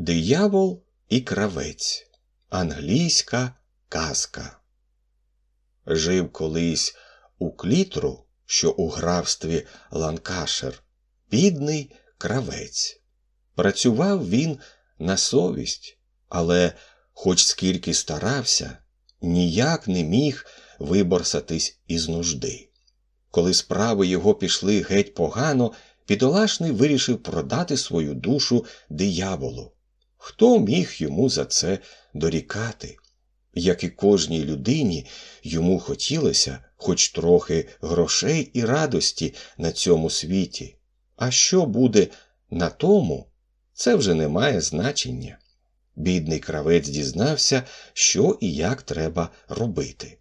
Диявол і кравець. Англійська казка. Жив колись у клітру, що у графстві Ланкашер, бідний кравець. Працював він на совість, але, хоч скільки старався, ніяк не міг виборсатись із нужди. Коли справи його пішли геть погано, бідолашний вирішив продати свою душу дияволу. Хто міг йому за це дорікати? Як і кожній людині, йому хотілося хоч трохи грошей і радості на цьому світі. А що буде на тому, це вже не має значення. Бідний кравець дізнався, що і як треба робити.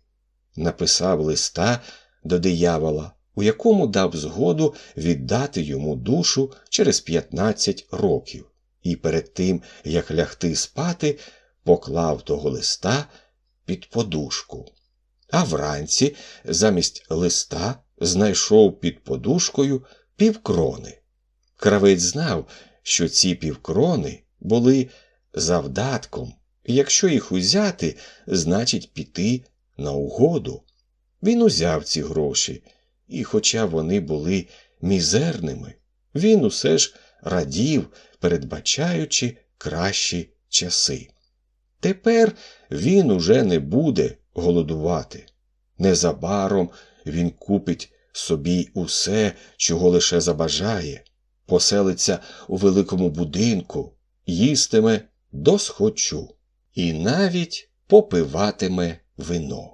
Написав листа до диявола, у якому дав згоду віддати йому душу через 15 років і перед тим, як лягти спати, поклав того листа під подушку. А вранці, замість листа, знайшов під подушкою півкрони. Кравець знав, що ці півкрони були завдатком, і якщо їх узяти, значить піти на угоду. Він узяв ці гроші, і, хоча вони були мізерними, він усе ж радів, передбачаючи кращі часи. Тепер він уже не буде голодувати. Незабаром він купить собі усе, чого лише забажає, поселиться у великому будинку, їстиме досхочу і навіть попиватиме вино.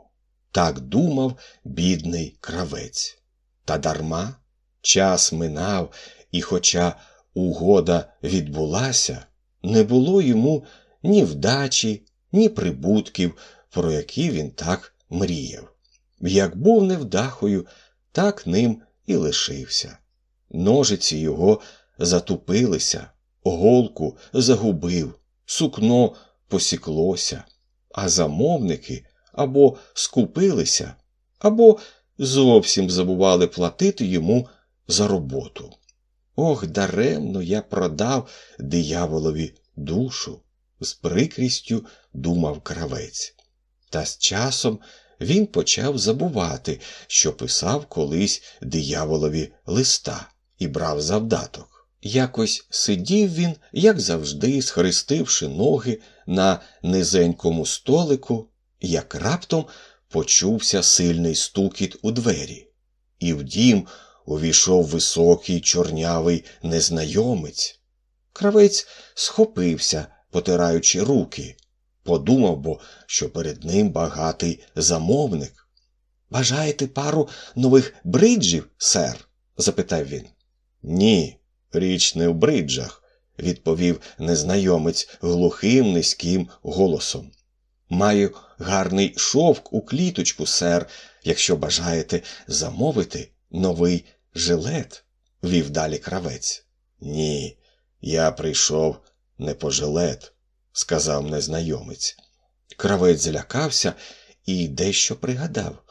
Так думав бідний кравець. Та дарма час минав, і, хоча угода відбулася, не було йому ні вдачі, ні прибутків, про які він так мріяв. Як був невдахою, так ним і лишився. Ножиці його затупилися, голку загубив, сукно посіклося, а замовники або скупилися, або зовсім забували платити йому за роботу. Ох, даремно я продав дияволові душу, з прикрістю думав кравець. Та з часом він почав забувати, що писав колись дияволові листа і брав завдаток. Якось сидів він, як завжди, схрестивши ноги на низенькому столику, як раптом почувся сильний стукіт у двері, і в дім увійшов високий чорнявий незнайомець. Кравець схопився, потираючи руки. Подумав бо, що перед ним багатий замовник. Бажаєте пару нових бриджів, сер? запитав він. Ні, річ не в бриджах, відповів незнайомець глухим низьким голосом. Маю гарний шовк у кліточку, сер, якщо бажаєте замовити новий жилет, вів далі кравець. Ні, я прийшов не по жилет, сказав незнайомець. Кравець злякався і дещо пригадав.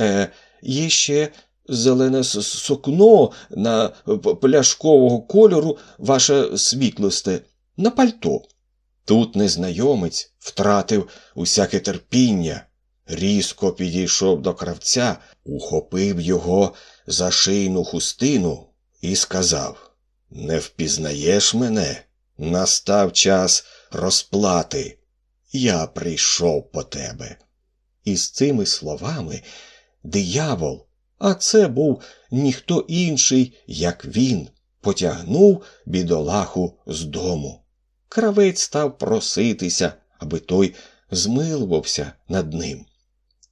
Е, є ще зелене сукно на пляшкового кольору, ваше світлосте, на пальто. Тут незнайомець втратив усяке терпіння, різко підійшов до кравця, ухопив його за шийну хустину і сказав Не впізнаєш мене? Настав час розплати. Я прийшов по тебе. І з цими словами диявол, а це був ніхто інший, як він, потягнув бідолаху з дому. Кравець став проситися, аби той змилувався над ним.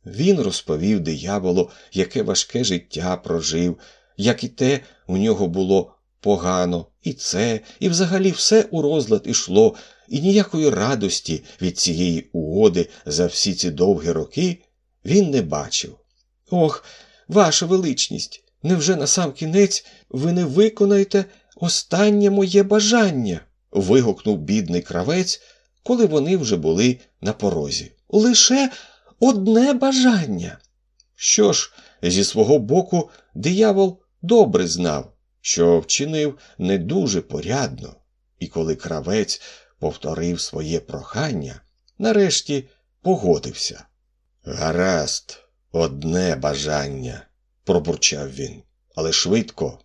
Він розповів дияволу, яке важке життя прожив, як і те у нього було погано, і це, і взагалі все у розлад ішло, і ніякої радості від цієї угоди за всі ці довгі роки він не бачив. Ох, ваша величність, невже на сам кінець ви не виконаєте останнє моє бажання? вигукнув бідний кравець, коли вони вже були на порозі. Лише одне бажання. Що ж, зі свого боку, диявол добре знав, що вчинив не дуже порядно, і коли кравець повторив своє прохання, нарешті погодився. Гаразд, одне бажання, пробурчав він, але швидко.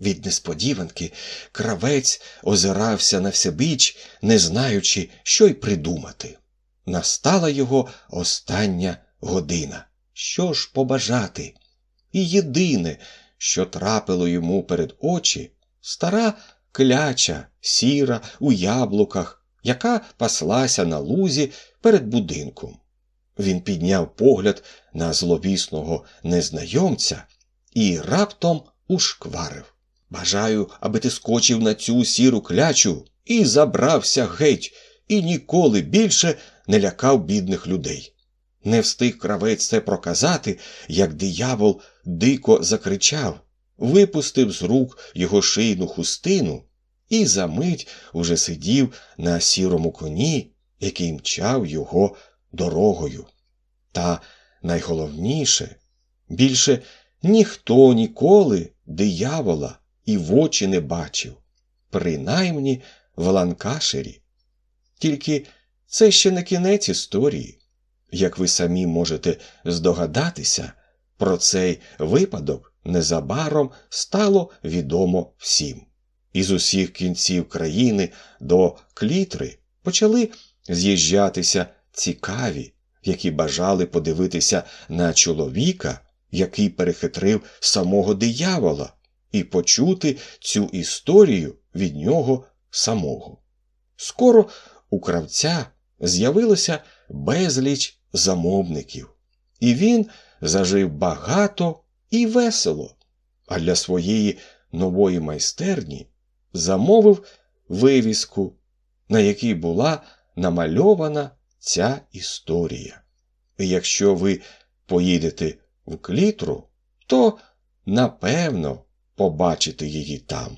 Від несподіванки кравець озирався на всебіч, не знаючи, що й придумати. Настала його остання година. Що ж побажати? І єдине, що трапило йому перед очі, стара кляча, сіра у яблуках, яка паслася на лузі перед будинком. Він підняв погляд на зловісного незнайомця і раптом ушкварив. Бажаю, аби ти скочив на цю сіру клячу і забрався геть, і ніколи більше не лякав бідних людей. Не встиг кравець це проказати, як диявол дико закричав, випустив з рук його шийну хустину і за мить уже сидів на сірому коні, який мчав його дорогою. Та найголовніше, більше ніхто ніколи диявола і в очі не бачив, принаймні в Ланкашері. Тільки це ще не кінець історії. Як ви самі можете здогадатися, про цей випадок незабаром стало відомо всім. Із усіх кінців країни до клітри почали з'їжджатися цікаві, які бажали подивитися на чоловіка, який перехитрив самого диявола, і почути цю історію від нього самого. Скоро у кравця з'явилося безліч замовників, і він зажив багато і весело, а для своєї нової майстерні замовив вивіску, на якій була намальована ця історія. І якщо ви поїдете в клітру, то напевно побачите її там.